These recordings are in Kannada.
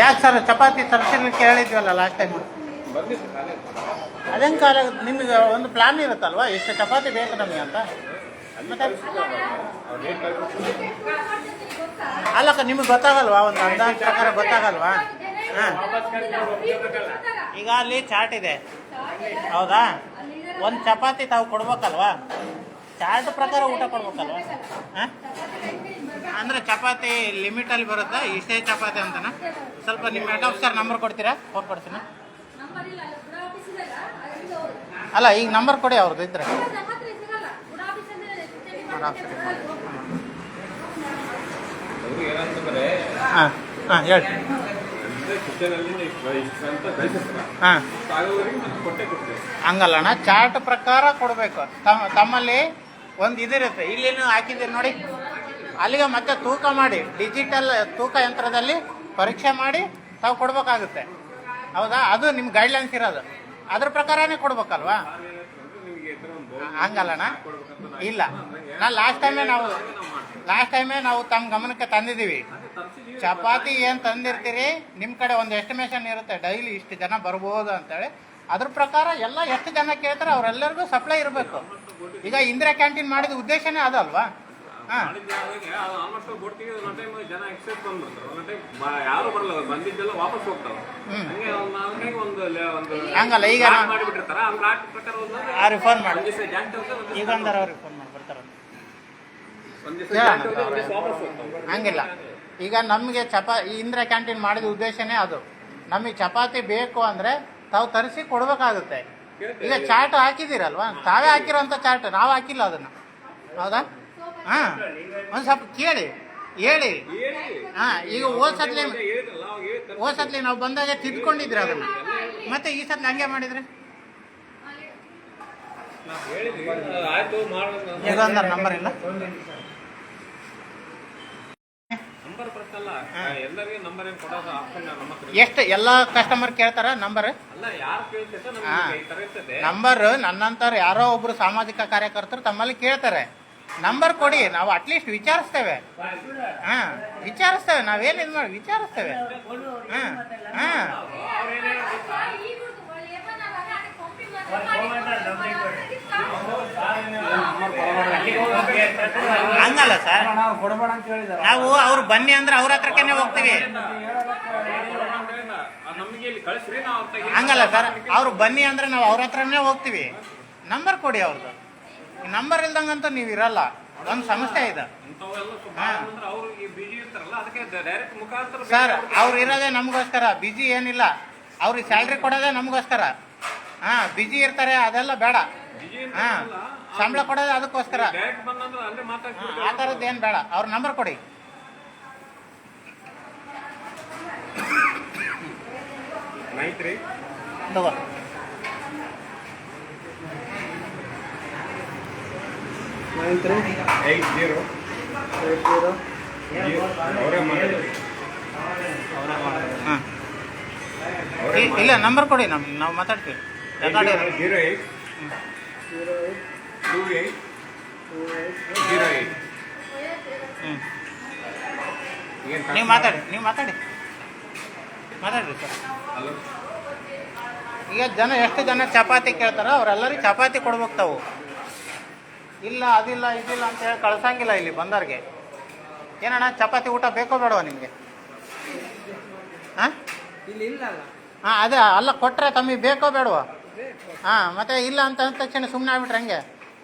ಯಾಕೆ ಸರ್ ಚಪಾತಿ ತರಿಸಿರ್ಲಿಕ್ಕೆ ಹೇಳಿದ್ವಲ್ಲ ಲಾಸ್ಟ್ ಟೈಮ್ ಅದೇ ಕಾಲ ನಿಮಗೆ ಒಂದು ಪ್ಲಾನ್ ಇರುತ್ತಲ್ವಾ? ಎಷ್ಟು ಚಪಾತಿ ಬೇಕು ನಮಗೆ ಅಂತ? ಅಲ್ಲಕ್ಕ ನಿಮಗೆ ಗೊತ್ತಾಗಲ್ವಾ? ಒಂದು ಅಂದಾಜು ಪ್ರಕಾರ ಗೊತ್ತಾಗಲ್ವಾ? ಹಾಂ. ಈಗ ಅಲ್ಲಿ ಚಾಟ್ ಇದೆ. ಹೌದಾ? ಒಂದು ಚಪಾತಿ ತಾವು ಕೊಡ್ಬೇಕಲ್ವಾ? ಚಾರ್ಟ್ ಪ್ರಕಾರ ಊಟ ಕೊಡ್ಬೇಕಲ್ವಾ? ಹಾಂ? ಅಂದರೆ ಚಪಾತಿ ಲಿಮಿಟಲ್ಲಿ ಬರುತ್ತಾ. ಇಷ್ಟೇ ಚಪಾತಿ ಅಂತನಾ. ಸ್ವಲ್ಪ ನಿಮ್ಮ ಹೆಡ್ ಆಫೀಸರ್ ನಂಬರ್ ಕೊಡ್ತೀರಾ? ಫೋನ್ ಕೊಡ್ತೀನಿ. ಅಲ್ಲ, ಈಗ ನಂಬರ್ ಕೊಡಿ, ಅವ್ರದ್ದು ಇದ್ರೆ. ಹಾಂ ಹಾಂ, ಹೇಳಿ. ಹಂಗಲ್ಲಣ್ಣ ಚಾರ್ಟ್ ಪ್ರಕಾರ ಕೊಡಬೇಕು. ತಮ್ಮ ತಮ್ಮಲ್ಲಿ ಒಂದು ಇದಿರುತ್ತೆ. ಇಲ್ಲಿ ಹಾಕಿದ್ದೀರಿ ನೋಡಿ. ಅಲ್ಲಿಗೆ ಮತ್ತೆ ತೂಕ ಮಾಡಿ ಡಿಜಿಟಲ್ ತೂಕ ಯಂತ್ರದಲ್ಲಿ ಪರೀಕ್ಷೆ ಮಾಡಿ ತಾವು ಕೊಡಬೇಕಾಗುತ್ತೆ. ಹೌದಾ? ಅದು ನಿಮ್ಮ ಗೈಡ್ಲೈನ್ಸ್ ಇರೋದು. ಅದ್ರ ಪ್ರಕಾರನೇ ಕೊಡ್ಬೇಕಲ್ವಾ? ಹಂಗಲ್ಲಣ್ಣ? ಇಲ್ಲ. ನಾ ಲಾಸ್ಟ್ ಟೈಮೇ ನಾವು ಲಾಸ್ಟ್ ಟೈಮೇ ನಾವು ತಮ್ಮ ಗಮನಕ್ಕೆ ತಂದಿದ್ದೀವಿ. ಚಪಾತಿ ಏನು ತಂದಿರ್ತೀರಿ? ನಿಮ್ಮ ಕಡೆ ಒಂದು ಎಸ್ಟಿಮೇಷನ್ ಇರುತ್ತೆ ಡೈಲಿ ಇಷ್ಟು ಜನ ಬರ್ಬೋದು ಅಂತೇಳಿ. ಅದ್ರ ಪ್ರಕಾರ ಎಲ್ಲ ಎಷ್ಟು ಜನ ಕೇಳ್ತಾರೆ, ಅವರೆಲ್ಲರಿಗೂ ಸಪ್ಲೈ ಇರಬೇಕು. ಈಗ ಇಂದಿರಾ ಕ್ಯಾಂಟೀನ್ ಮಾಡಿದ ಉದ್ದೇಶನೇ ಅದಲ್ವಾ? ಹಂಗಲ್ಲ, ಈಗ ರಿಫೋನ್ ಮಾಡಿ. ಈಗ ಅವ್ರಿಗೆ ಫೋನ್ ಮಾಡಿ ಹಂಗಿಲ್ಲ. ಈಗ ನಮಗೆ ಚಪಾ ಇಂದ್ರ ಇಂದಿರಾ ಕ್ಯಾಂಟೀನ್ ಮಾಡಿದ ಉದ್ದೇಶನೇ ಅದು. ನಮಗೆ ಚಪಾತಿ ಬೇಕು ಅಂದರೆ ತಾವು ತರಿಸಿ ಕೊಡಬೇಕಾಗುತ್ತೆ. ಈಗ ಚಾಟ್ ಹಾಕಿದ್ದೀರಲ್ವಾ? ತಾವೇ ಹಾಕಿರೋಂಥ ಚಾಟ್ ನಾವು ಹಾಕಿಲ್ಲ ಅದನ್ನು. ಹೌದಾ? ಹಾಂ ಒಂದು ಸ್ವಲ್ಪ ಕೇಳಿ ಹೇಳಿ. ಹಾ ಈಗ ಓದ್ಸತ್ಲಿ ಸತ್ಲಿ ಹೇಳಿದ್ರಲ್ಲ ಅವಾಗ ಹೇಳಿರ್ತಾರೆ ಹೋದ್ ಸತ್ಲಿ ನಾವು ಬಂದಾಗ ತಿದ್ಕೊಂಡಿದ್ರೆ ಅದನ್ನು. ಮತ್ತೆ ಈ ಸತ್ಲಿ ಹಂಗೆ ಮಾಡಿದ್ರೆ? ನಂಬರ್ ಇಲ್ಲ. ಎಷ್ಟು ಎಲ್ಲ ಕಸ್ಟಮರ್ ಕೇಳ್ತಾರ ನಂಬರ್ ನಂಬರ್ ನನ್ನಂತಾರ ಯಾರೋ ಒಬ್ರು ಸಾಮಾಜಿಕ ಕಾರ್ಯಕರ್ತರು ತಮ್ಮಲ್ಲಿ ಕೇಳ್ತಾರೆ. ನಂಬರ್ ಕೊಡಿ ನಾವು ಅಟ್ಲೀಸ್ಟ್ ವಿಚಾರಿಸ್ತೇವೆ. ಹಾ ವಿಚಾರಿಸ್ತೇವೆ ನಾವೇನು ಇದು ಮಾಡಿ ವಿಚಾರಿಸ್ತೇವೆ. ಹಾಂ ಹಾಂ. ಹಂಗಲ್ಲ ಸರ್ ನಾವು ಕೊಡಬೇಡ ಅಂತ ಹೇಳಿದಾರೆ ನಾವು ಅವ್ರು ಬನ್ನಿ ಅಂದ್ರೆ ಅವ್ರ ಹತ್ರಕ್ಕೆ ಹೋಗ್ತೀವಿ ನಮಗೆ ಇಲ್ಲಿ ಕಳಿಸ್ರಿ ನಾವು ಅವ್ರ ತೆಗಿ- ಹಂಗಲ್ಲ ಸರ್ ಅವ್ರು ಬನ್ನಿ ಅಂದ್ರೆ ನಾವು ಅವ್ರ ಹತ್ರನೇ ಹೋಗ್ತೀವಿ. ನಂಬರ್ ಕೊಡಿ ಅವ್ರದ್ದು ನಂಬರ್ ಇಲ್ದಂಗಂತೂ ನೀವು ಇರಲ್ಲ. ಒಂದು ಸಮಸ್ಯೆ ಇದೆ. ಸರ್ ಅವ್ರು ಇರೋದೇ ನಮಗೋಸ್ಕರ. ಬಿಜಿ ಏನಿಲ್ಲ. ಅವ್ರಿಗೆ ಸ್ಯಾಲ್ರಿ ಕೊಡೋದೇ ನಮಗೋಸ್ಕರ. ಹಾಂ ಬಿಜಿ ಇರ್ತಾರೆ ಅದೆಲ್ಲ ಬೇಡ. ಹಾಂ. ಸಂಬಳ ಕೊಡೋದೇ ಅದಕ್ಕೋಸ್ಕರ. ಆ ಥರದ್ದು ಏನು ಬೇಡ. ಅವ್ರ ನಂಬರ್ ಕೊಡಿ. ತಗೋ. Nine three? Eight zero. Zero? ಅವರೇ ಹಾಂ. ಇಲ್ಲ ನಂಬರ್ ಕೊಡಿ ನಮ್ಮ ನಾವು ಮಾತಾಡ್ತೀವಿ. Zero eight. Zero two eight. Two zero eight. ಹ್ಞೂ ಏನು ನೀವು ಮಾತಾಡಿ ನೀವು ಮಾತಾಡಿ. ಮಾತಾಡ್ರಿ ಸರ್. ಹಲೋ. ಈಗ ಜನ ಎಷ್ಟು ಜನ ಚಪಾತಿ ಕೇಳ್ತಾರೋ ಅವರೆಲ್ಲರಿಗೂ ಚಪಾತಿ ಕೊಡ್ಬೇಕು ತಾವು. ಇಲ್ಲ ಅದಿಲ್ಲ ಇದಿಲ್ಲ ಅಂತ ಹೇಳಿ ಕಳ್ಸಂಗಿಲ್ಲ ಇಲ್ಲಿ ಬಂದವ್ರಿಗೆ. ಏನಣ್ಣ ಚಪಾತಿ ಊಟ ಬೇಕೋ ಬೇಡವಾ ನಿಮಗೆ? ಹಾಂ? ಇಲ್ಲಿ ಇಲ್ಲ ಅಲ್ಲ. ಹಾಂ ಅದೇ ಅಲ್ಲ ಕೊಟ್ಟರೆ ತಮಗೆ ಬೇಕೋ ಬೇಡವಾ? ಹಾಂ ಮತ್ತೆ ಇಲ್ಲ ಅಂತ ಅಂದ ತಕ್ಷಣ ಸುಮ್ಮನೆ ಆಗ್ಬಿಟ್ರೆ ಹಂಗೆ?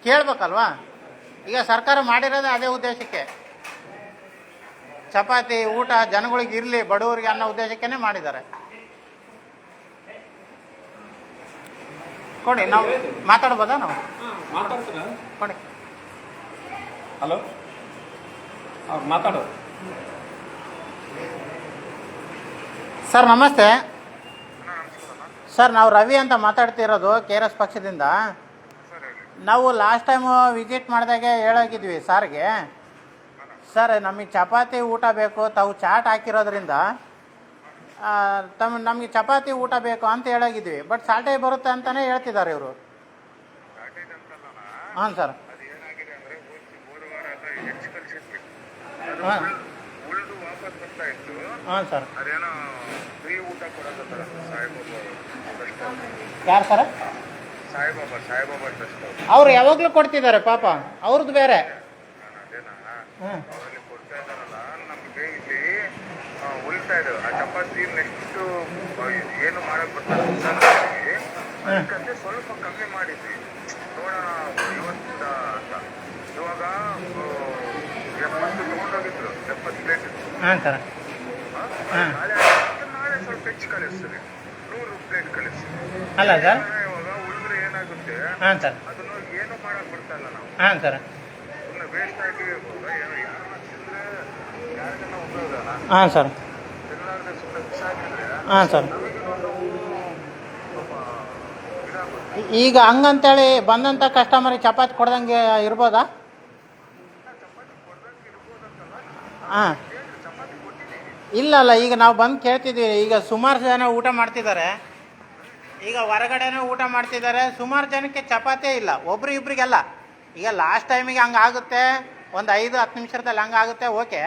ಕೇಳ್ಬೇಕಲ್ವಾ? ಈಗ ಸರ್ಕಾರ ಮಾಡಿರೋದೇ ಅದೇ ಉದ್ದೇಶಕ್ಕೆ. ಚಪಾತಿ ಊಟ ಜನಗಳಿಗೆ ಇರಲಿ ಬಡವರಿಗೆ ಅನ್ನೋ ಉದ್ದೇಶಕ್ಕೇ ಮಾಡಿದ್ದಾರೆ. ಕೊಡಿ ನಾವು ಮಾತಾಡ್ಬೋದಾ ನಾವು? ಕೊಡಿ. ಹಲೋ? ಅವ್ರು ಮಾತಾಡೋ. ಸರ್ ನಮಸ್ತೆ. ಸರ್ ನಾವು ರವಿ ಅಂತ ಮಾತಾಡ್ತಿರೋದು ಕೆ ಆರ್ ಎಸ್ ಪಕ್ಷದಿಂದ. ನಾವು ಲಾಸ್ಟ್ ಟೈಮು ವಿಸಿಟ್ ಮಾಡಿದಾಗ ಹೇಳೋಗಿದ್ವಿ ಸಾರ್ಗೆ. ಸರ್ ನಮಗೆ ಚಪಾತಿ ಊಟ ಬೇಕು ತಾವು ಚಾಟ್ ಹಾಕಿರೋದ್ರಿಂದ ತಮ್ಮ ನಮಗೆ ಚಪಾತಿ ಊಟ ಬೇಕು ಅಂತ ಹೇಳೋಗಿದ್ವಿ. ಬಟ್ ಸಾಲ್ಟೇ ಬರುತ್ತೆ ಅಂತಲೇ ಹೇಳ್ತಿದ್ದಾರೆ ಇವರು. ಹಾಂ ಸರ್ ಅದೇನಾಗಿದೆ ಅಂದ್ರೆ ಹೋಗಿ ಹೋದ ವಾರ ಎಲ್ಲ ಹೆಚ್ಚು ಕಳ್ಸಿರ್ಬೇಕು ಹಾಂ ಉಳಿದು ವಾಪಸ್ ಬರ್ತಾ ಇತ್ತು. ಹಾಂ ಸರ್. ಅದೇನೋ ಫ್ರೀ ಊಟ ಕೊಡೋದಲ್ಲ ಸಾಯಿಬಾಬಾ. ಯಾರು ಸರ್? ಸಾಯಿಬಾಬಾ ಸಾಯಿಬಾಬಾ ಟ್ರಸ್ಟ್ ಅವ್ರು. ಅವ್ರು ಯಾವಾಗಲೂ ಕೊಡ್ತಿದ್ದಾರೆ ಪಾಪ. ಅವ್ರದ್ದು ಬೇರೆ. ಅವರಲ್ಲಿ ಕೊಡ್ತಾ ಇದ್ದಾರಲ್ಲ ನಮಗೆ ಇಲ್ಲಿ ಉಳಿತಾ ಇದೆ ಆ ಚಪಾತಿ ನೆಕ್ಸ್ಟ್ ಏನು ಮಾಡಕ್ ಬರ್ತಾರೆ ಅದಕ್ಕಂತೆ ಸ್ವಲ್ಪ ಕಮ್ಮಿ ಮಾಡಿದ್ವಿ ನೋಡೋಣ ಇವತ್ತಿಂದ ಅಂತ ಇವಾಗ ಆ, ಎಪ್ಪತ್ತು ತಗೊಂಡೋಗಿದ್ರು ಎಪ್ಪತ್ತು ಪ್ಲೇಟ್ ಹಾಂ, ಸರ್. ಹಾಂ. ಅಲ್ಲ, ಸರ್? ಉಳಿದ್ರೆ ಹಾಂ, ಸರ್. ಹಾಂ ಸರ್. ಹಾಂ ಸರ್. ಹಾಂ, ಸರ್. ಈಗ ಹಂಗಂತೇಳಿ ಬಂದಂಥ ಕಸ್ಟಮರಿಗೆ ಚಪಾತಿ ಕೊಡ್ದಂಗೆ ಇರ್ಬೋದಾ? ಹಾಂ. ಇಲ್ಲ, ಅಲ್ಲ, ಈಗ ನಾವು ಬಂದು ಕೇಳ್ತಿದ್ದೀವಿ. ಈಗ ಸುಮಾರು ಜನ ಊಟ ಮಾಡ್ತಿದ್ದಾರೆ. ಈಗ ಹೊರಗಡೆನೂ ಊಟ ಮಾಡ್ತಿದ್ದಾರೆ. ಸುಮಾರು ಜನಕ್ಕೆ ಚಪಾತಿ ಇಲ್ಲ. ಒಬ್ರು ಇಬ್ರಿಗೆಲ್ಲ. ಈಗ ಲಾಸ್ಟ್ ಟೈಮಿಗೆ ಹಂಗೆ ಆಗುತ್ತೆ. ಒಂದು ಐದು, ಹತ್ತು ನಿಮಿಷದಲ್ಲಿ ಹಂಗೆ ಆಗುತ್ತೆ. ಓಕೆ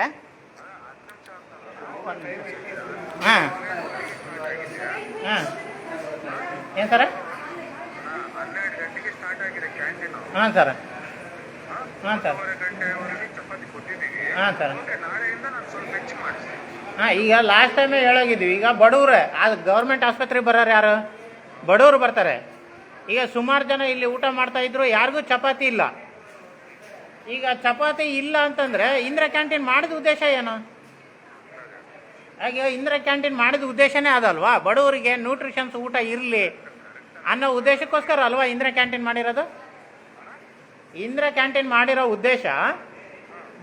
ಹಾಂ. ಹಾಂ. ಏನು ಸರ? ಹಾಂ, ಸರ್. ಹಾಂ ಸರ್. ಹಾಂ, ಸರ್. ಹಾಂ, ಈಗ ಲಾಸ್ಟ್ ಟೈಮೇ ಹೇಳೋಗಿದ್ವಿ. ಈಗ ಬಡವ್ರೆ ಅದು ಗೌರ್ಮೆಂಟ್ ಆಸ್ಪತ್ರೆಗೆ ಬರೋರು ಯಾರು? ಬಡವರು ಬರ್ತಾರೆ. ಈಗ ಸುಮಾರು ಜನ ಇಲ್ಲಿ ಊಟ ಮಾಡ್ತಾ ಇದ್ರು, ಯಾರಿಗೂ ಚಪಾತಿ ಇಲ್ಲ. ಈಗ ಚಪಾತಿ ಇಲ್ಲ ಅಂತಂದ್ರೆ ಇಂದಿರಾ ಕ್ಯಾಂಟೀನ್ ಮಾಡಿದ ಉದ್ದೇಶ ಏನು? ಹಾಗೆ ಇಂದಿರಾ ಕ್ಯಾಂಟೀನ್ ಮಾಡಿದ ಉದ್ದೇಶನೇ ಅದಲ್ವಾ? ಬಡವರಿಗೆ ನ್ಯೂಟ್ರಿಷನ್ಸ್ ಊಟ ಇರಲಿ ಅನ್ನೋ ಉದ್ದೇಶಕ್ಕೋಸ್ಕರ ಅಲ್ವಾ ಇಂದಿರಾ ಕ್ಯಾಂಟೀನ್ ಮಾಡಿರೋದು? ಇಂದಿರಾ ಕ್ಯಾಂಟೀನ್ ಮಾಡಿರೋ ಉದ್ದೇಶ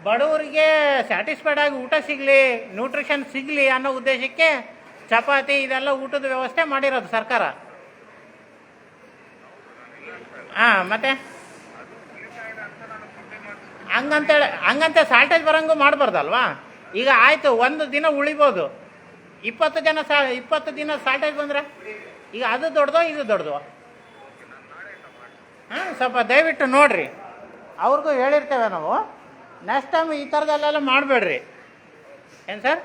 ಬಡವರಿಗೆ ಸ್ಯಾಟಿಸ್ಫೈಡ್ ಆಗಿ ಊಟ ಸಿಗಲಿ ನ್ಯೂಟ್ರಿಷನ್ ಸಿಗಲಿ ಅನ್ನೋ ಉದ್ದೇಶಕ್ಕೆ ಚಪಾತಿ ಇದೆಲ್ಲ ಊಟದ ವ್ಯವಸ್ಥೆ ಮಾಡಿರೋದು ಸರ್ಕಾರ. ಹಾಂ, ಮತ್ತೆ? ಹಂಗಂತೇಳಿ, ಹಂಗಂತೆ ಸಾಲ್ಟೇಜ್ ಬರಂಗು ಮಾಡಬಾರ್ದಲ್ವಾ? ಈಗ ಆಯಿತು, ಒಂದು ದಿನ ಉಳಿಬೋದು. ಇಪ್ಪತ್ತು ಜನ ಸಾ ಇಪ್ಪತ್ತು ದಿನ ಸಾಲ್ಟೇಜ್ ಬಂದರೆ? ಈಗ ಅದು ದೊಡ್ಡದೋ, ಇದು ದೊಡ್ಡದು? ಹಾಂ, ಸ್ವಲ್ಪ ದಯವಿಟ್ಟು ನೋಡ್ರಿ. ಅವ್ರಿಗೂ ಹೇಳಿರ್ತೇವೆ ನಾವು. ನೆಕ್ಸ್ಟ್ ಟೈಮ್ ಈ ಥರದಲ್ಲೆಲ್ಲ ಮಾಡಬೇಡ್ರಿ. ಏನು ಸರ್?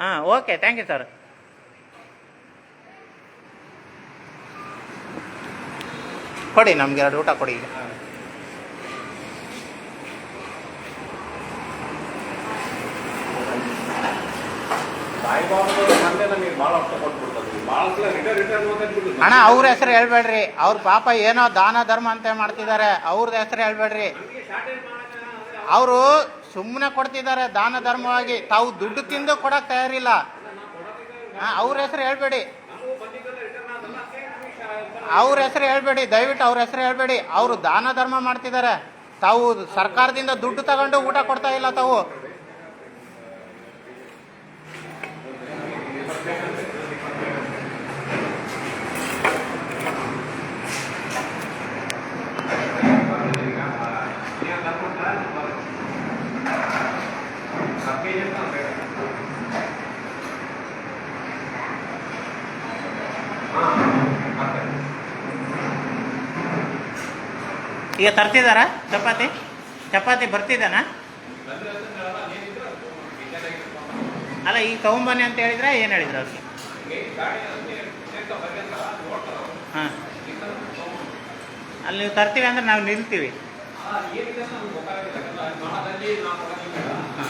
ಹಾಂ ಓಕೆ ಥ್ಯಾಂಕ್ ಯು ಸರ್ ಕೊಡಿ, ನಮ್ಗೆ ಎರಡು ಊಟ ಕೊಡಿ. ಈಗ ಅಣ್ಣ, ಅವ್ರ ಹೆಸರು ಹೇಳ್ಬೇಡ್ರಿ. ಅವ್ರ ಪಾಪ ಏನೋ ದಾನ ಧರ್ಮ ಅಂತ ಮಾಡ್ತಿದ್ದಾರೆ. ಅವ್ರದ್ದು ಹೆಸರು ಹೇಳ್ಬೇಡ್ರಿ. ಅವರು ಸುಮ್ಮನೆ ಕೊಡ್ತಿದ್ದಾರೆ ದಾನ ಧರ್ಮವಾಗಿ. ತಾವು ದುಡ್ಡು ತಿಂದು ಕೊಡಕ್ ತಯಾರಿಲ್ಲ. ಅವ್ರ ಹೆಸರು ಹೇಳ್ಬೇಡಿ. ಅವ್ರ ಹೆಸರು ಹೇಳ್ಬೇಡಿ, ದಯವಿಟ್ಟು ಅವ್ರ ಹೆಸರು ಹೇಳ್ಬೇಡಿ. ಅವರು ದಾನ ಧರ್ಮ ಮಾಡ್ತಿದ್ದಾರೆ. ತಾವು ಸರ್ಕಾರದಿಂದ ದುಡ್ಡು ತಗೊಂಡು ಊಟ ಕೊಡ್ತಾ ಇಲ್ಲ ತಾವು. ಈಗ ತರ್ತಿದಾರ? ಚಪಾತಿ? ಚಪಾತಿ ಬರ್ತಿದ್ದಾನ ಅಲ್ಲ ಈಗ ತಗೊಂಬನ್ನಿ ಅಂತ ಹೇಳಿದ್ರೆ ಏನು ಹೇಳಿದ್ರು ಅವ್ರಿಗೆ? ಹಾಂ. ಅಲ್ಲಿ ನೀವು ತರ್ತೀವಿ ಅಂದ್ರೆ ನಾವು ನಿಲ್ತೀವಿ. ಹಾಂ.